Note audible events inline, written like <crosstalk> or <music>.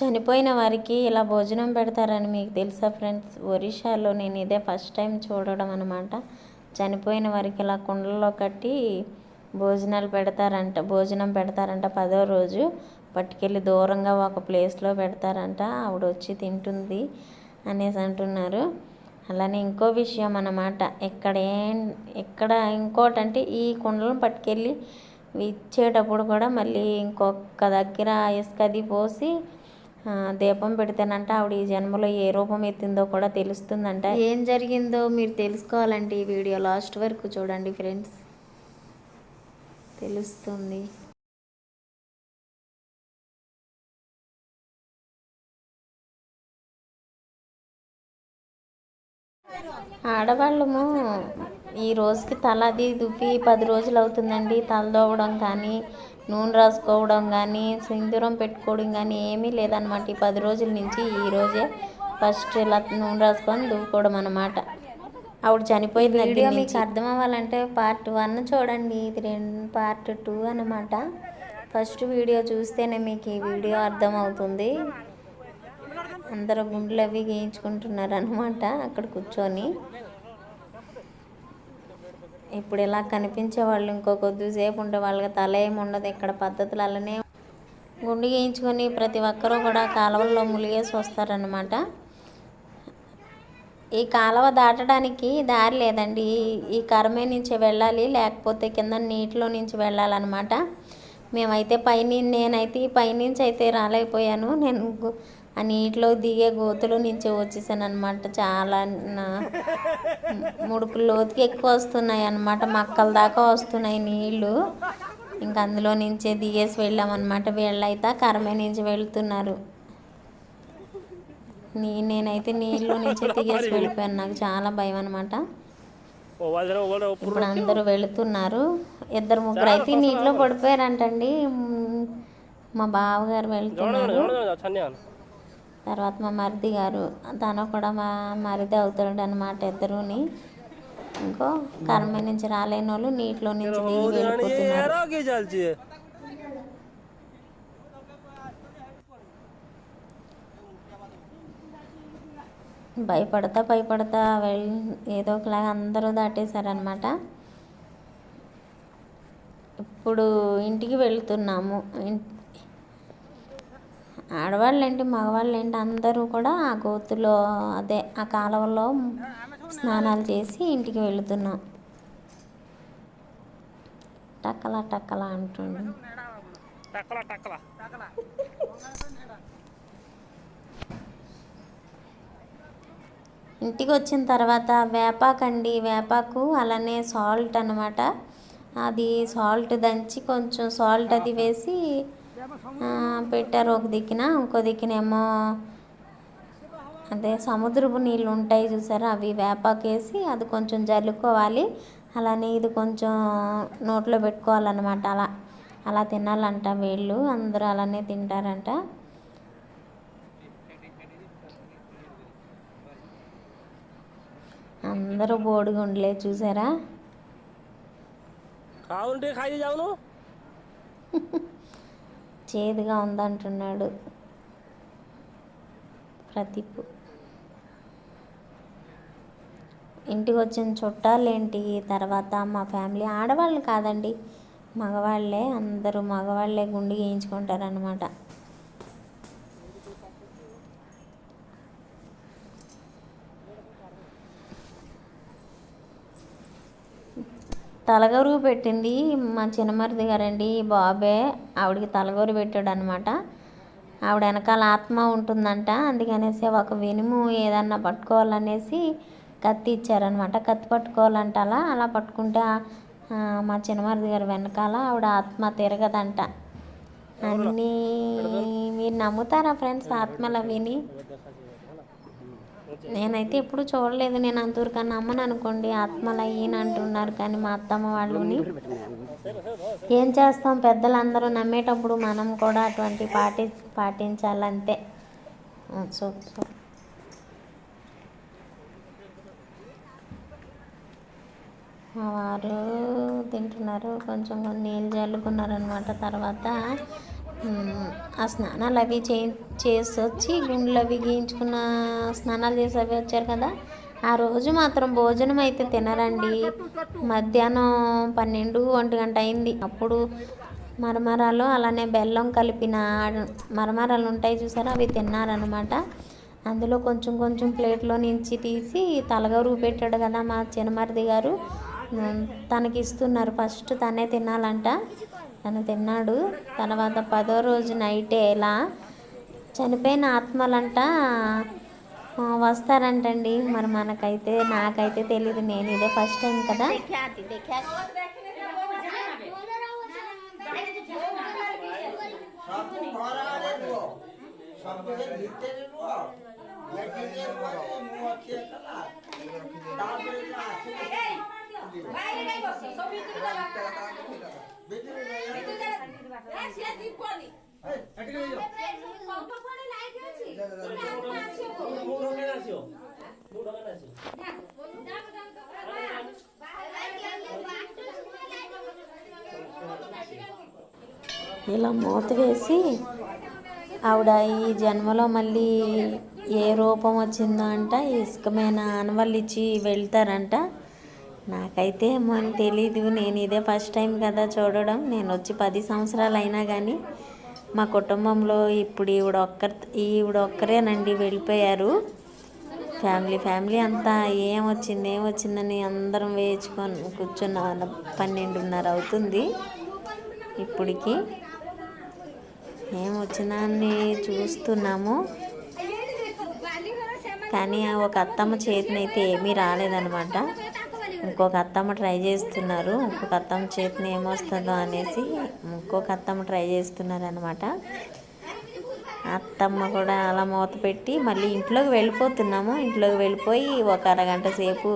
చనిపోయిన వారికి ఇలా భోజనం పెడతారని మీకు తెలుసా ఫ్రెండ్స్? ఒరిస్సాలో నేను ఇదే ఫస్ట్ టైం చూడడం అనమాట చనిపోయిన వారికి ఇలా కుండల్లో కట్టి భోజనాలు పెడతారంట భోజనం పెడతారంట పదో రోజు. పట్టుకెళ్ళి దూరంగా ఒక ప్లేస్లో పెడతారంట ఆవిడ వచ్చి తింటుంది అనేసి అంటున్నారు. అలానే ఇంకో విషయం అన్నమాట ఇక్కడ ఏం ఇక్కడ ఇంకోటంటే ఈ కుండలను పట్టుకెళ్ళి ఇచ్చేటప్పుడు కూడా మళ్ళీ ఇంకొక దగ్గర ఇసుకది పోసి దీపం పెడితేనంట ఆవిడ ఈ జన్మలో ఏ రూపం ఎత్తిందో కూడా తెలుస్తుందంట. ఏం జరిగిందో మీరు తెలుసుకోవాలంటే ఈ వీడియో లాస్ట్ వరకు చూడండి ఫ్రెండ్స్. తెలుస్తుంది. ఆడవాళ్ళము ఈ రోజుకి తల అది దువ్వి పది రోజులు అవుతుందండి. తల దోవడం కానీ నూనె రాసుకోవడం కానీ సింధూరం పెట్టుకోవడం కానీ ఏమీ లేదనమాట ఈ పది రోజుల నుంచి ఈ రోజే ఫస్ట్ ఇలా నూనె రాసుకొని దువ్వుకోవడం అనమాట ఆవిడ చనిపోయిన వీడియో మీకు అర్థం అవ్వాలంటే పార్ట్ వన్ చూడండి. ఇది రెండు పార్ట్ టూ అనమాట ఫస్ట్ వీడియో చూస్తేనే మీకు ఈ వీడియో అర్థం అవుతుంది అందరూ గుండెలు అవి గీయించుకుంటున్నారు అనమాట అక్కడ కూర్చొని. ఇప్పుడు ఇలా కనిపించే వాళ్ళు ఇంకో కొద్దిసేపు ఉంటే వాళ్ళకి తల ఏమి ఉండదు ఇక్కడ పద్ధతులు అలానే గుండు గీయించుకొని ప్రతి ఒక్కరూ కూడా కాలువల్లో ములిగేసి వస్తారనమాట ఈ కాలువ దాటడానికి దారి లేదండి. ఈ- ఈ కరమే నుంచి వెళ్ళాలి లేకపోతే కింద నీటిలో నుంచి వెళ్ళాలన్నమాట. మేమైతే పైన నేనైతే ఈ పైనుంచి అయితే రాలేకపోయాను. నేను ఆ నీటిలో దిగే గోతులు నుంచి వచ్చేసాను అనమాట చాలా ముడుకు లోతుకి ఎక్కువ వస్తున్నాయి అన్నమాట మక్కల దాకా వస్తున్నాయి నీళ్ళు ఇంకా అందులో నుంచే దిగేసి వెళ్ళామన్నమాట వీళ్ళైతే కరమే నుంచి వెళ్తున్నారు నీ నేనైతే నీళ్ళు నుంచి దిగేసి వెళ్ళిపోయాను నాకు చాలా భయం అనమాట ఇప్పుడు అందరూ వెళుతున్నారు ఇద్దరు ముగ్గురు అయితే నీటిలో పడిపోయారంటండి మా బావగారు వెళ్తున్నారు తర్వాత మా మరిది గారు తను కూడా మా మరిది అవుతాడు అనమాట ఇద్దరుని. ఇంకో కర్మ నుంచి రాలేని వాళ్ళు నీటిలో నుంచి దిగి వెళ్ళిపోతున్నారు. భయపడతా భయపడతా వెళ్ళి ఏదో ఒకలాగా అందరూ దాటేశారనమాట ఇప్పుడు ఇంటికి వెళ్తున్నాము. ఆడవాళ్ళేంటి మగవాళ్ళేంటి అందరూ కూడా ఆ గోతులో అదే ఆ కాలువలో స్నానాలు చేసి ఇంటికి వెళుతున్నాం. టక్కలా టక్కలా అంటుండు. ఇంటికి వచ్చిన తర్వాత వేపాకండి వేపాకు అలానే సాల్ట్ అన్నమాట. అది సాల్ట్ దంచి కొంచెం సాల్ట్ అది వేసి పెట్టారు ఒక దిక్కున ఇంకో దిక్కునేమో అదే సముద్రపు నీళ్ళు ఉంటాయి చూసారా అవి వేపాకేసి అది కొంచెం జల్లుకోవాలి. అలానే ఇది కొంచెం నోట్లో పెట్టుకోవాలన్నమాట అలా అలా తినాలంట వీళ్ళు అందరూ అలానే తింటారంట. అందరూ బోడిగుండలే చూసారా? <laughs> చేదుగా ఉందంటున్నాడు ప్రదీప్. ఇంటికి వచ్చిన చుట్టాలేంటి? తర్వాత మా ఫ్యామిలీ ఆడవాళ్ళు కాదండి మగవాళ్ళే అందరూ మగవాళ్ళే గుండు గీయించుకుంటారనమాట తలగొరుగు పెట్టింది మా చిన్నమరిది గారండి బాబే. ఆవిడకి తలగొరు పెట్టాడు అనమాట ఆవిడ వెనకాల ఆత్మ ఉంటుందంట. అందుకనేసి ఒక వెనుము ఏదన్నా పట్టుకోవాలనేసి కత్తి ఇచ్చారనమాట కత్తి పట్టుకోవాలంట అలా. అలా పట్టుకుంటే మా చిన్నమరిది గారి వెనకాల ఆవిడ ఆత్మ తిరగదంట. అన్నీ మీరు నమ్ముతారా ఫ్రెండ్స్ ఆత్మలు విని నేనైతే ఎప్పుడు చూడలేదు. నేను అంతవరకు నమ్మను అనుకోండి ఆత్మలు అయ్యని అంటున్నారు కానీ మా అత్తమ్మ వాళ్ళుని. ఏం చేస్తాం? పెద్దలందరూ నమ్మేటప్పుడు మనం కూడా అటువంటి పాటి పాటించాలంతే. So so. మా వారు తింటున్నారు. కొంచెం కొన్ని నీళ్ళు చల్లుకున్నారనమాట తర్వాత ఆ స్నానాలు అవి చే చేసి వచ్చి గుండెలు అవి గీయించుకున్న స్నానాలు చేసి అవి వచ్చారు కదా ఆ రోజు మాత్రం భోజనం అయితే తినరండి. మధ్యాహ్నం పన్నెండు ఒంటి గంట అయింది. అప్పుడు మరమరాలు అలానే బెల్లం కలిపిన మరమరాలు ఉంటాయి చూసారా అవి తిన్నారనమాట అందులో కొంచెం కొంచెం ప్లేట్లో నుంచి తీసి తలగా పెట్టాడు కదా మా చినమరిది గారు. తనకి ఇస్తున్నారు ఫస్ట్ తనే తినాలంట. తను తిన్నాడు. తర్వాత పదో రోజు నైటే ఇలా చనిపోయిన ఆత్మలంట వస్తారంటండి. మరి మనకైతే నాకైతే తెలియదు నేను ఇదే ఫస్ట్ టైం కదా. ఇలా మూత వేసి ఆవిడ ఈ జన్మలో మళ్ళీ ఏ రూపం వచ్చిందో అంట ఇసుకమైన ఆనవాళ్ళు ఇచ్చి వెళ్తారంట. నాకైతే మన తెలీదు. నేను ఇదే ఫస్ట్ టైం కదా చూడడం. నేను వచ్చి పది సంవత్సరాలు అయినా కానీ మా కుటుంబంలో ఇప్పుడు ఈవిడ ఒక్కరి ఈవిడ ఒక్కరేనండి వెళ్ళిపోయారు. ఫ్యామిలీ ఫ్యామిలీ అంతా ఏం వచ్చింది ఏం వచ్చిందని అందరం వేయించుకొని కూర్చున్న. పన్నెండున్నర అవుతుంది ఇప్పటికి. ఏం వచ్చినా అని చూస్తున్నాము. కానీ ఆ ఒక అత్తమ్మ చేతినైతే ఏమీ రాలేదనమాట ఇంకొక అత్తమ్మ ట్రై చేస్తున్నారు. ఇంకొక అత్తమ్మ చేతిని ఏమొస్తుందో అనేసి ఇంకొక అత్తమ్మ ట్రై చేస్తున్నారు అనమాట అత్తమ్మ కూడా అలా మూత పెట్టి మళ్ళీ ఇంట్లోకి వెళ్ళిపోతున్నాము. ఇంట్లోకి వెళ్ళిపోయి ఒక అరగంట సేపు